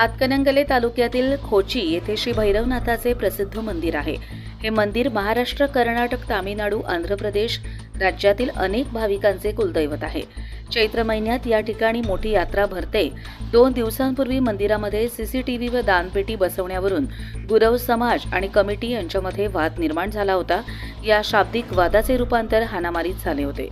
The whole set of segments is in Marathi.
हातकणंगले तालुक्यातील खोची येथे श्री भैरवनाथाचे प्रसिद्ध मंदिर आहे. हे मंदिर महाराष्ट्र कर्नाटक तामिळनाडू आंध्र प्रदेश राज्यातील अनेक भाविकांचे कुलदैवत आहे. चैत्र महिन्यात या ठिकाणी मोठी यात्रा भरते. दोन दिवसांपूर्वी मंदिरामध्ये सीसीटीव्ही व दानपेटी बसवण्यावरून गुरव समाज आणि कमिटी यांच्यामध्ये वाद निर्माण झाला होता. या शाब्दिक वादाचे रूपांतर हाणामारीत झाले होते.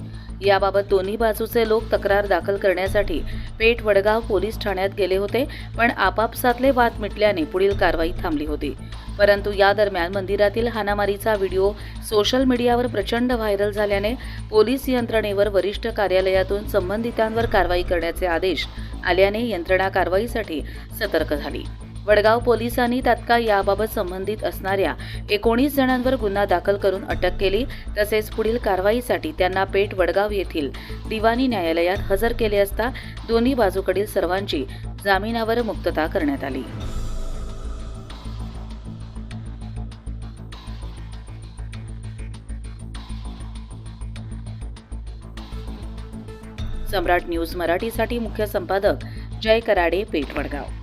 याबाबत दोन्ही बाजूचे लोक तक्रार दाखल करण्यासाठी पेठ वडगाव पोलीस ठाण्यात गेले होते पण आपापसातले वाद मिटल्याने पुढील कारवाई थांबली होती. परंतु या दरम्यान मंदिरातील हानामारीचा व्हिडिओ सोशल मीडियावर प्रचंड व्हायरल झाल्याने पोलीस यंत्रणेवर वरिष्ठ कार्यालयातून संबंधितांवर कारवाई करण्याचे आदेश आल्याने यंत्रणा कारवाईसाठी सतर्क झाली. वडगाव पोलिसांनी तात्काळ याबाबत संबंधित असणाऱ्या एकोणीस जणांवर गुन्हा दाखल करून अटक केली. तसेच पुढील कारवाईसाठी त्यांना पेठ वडगाव येथील दिवाणी न्यायालयात हजर केले असता दोन्ही बाजूकडील सर्वांची जामिनावर मुक्तता करण्यात आली. सम्राट न्यूज मराठीसाठी मुख्य संपादक जय कराडे पेठ वडगाव.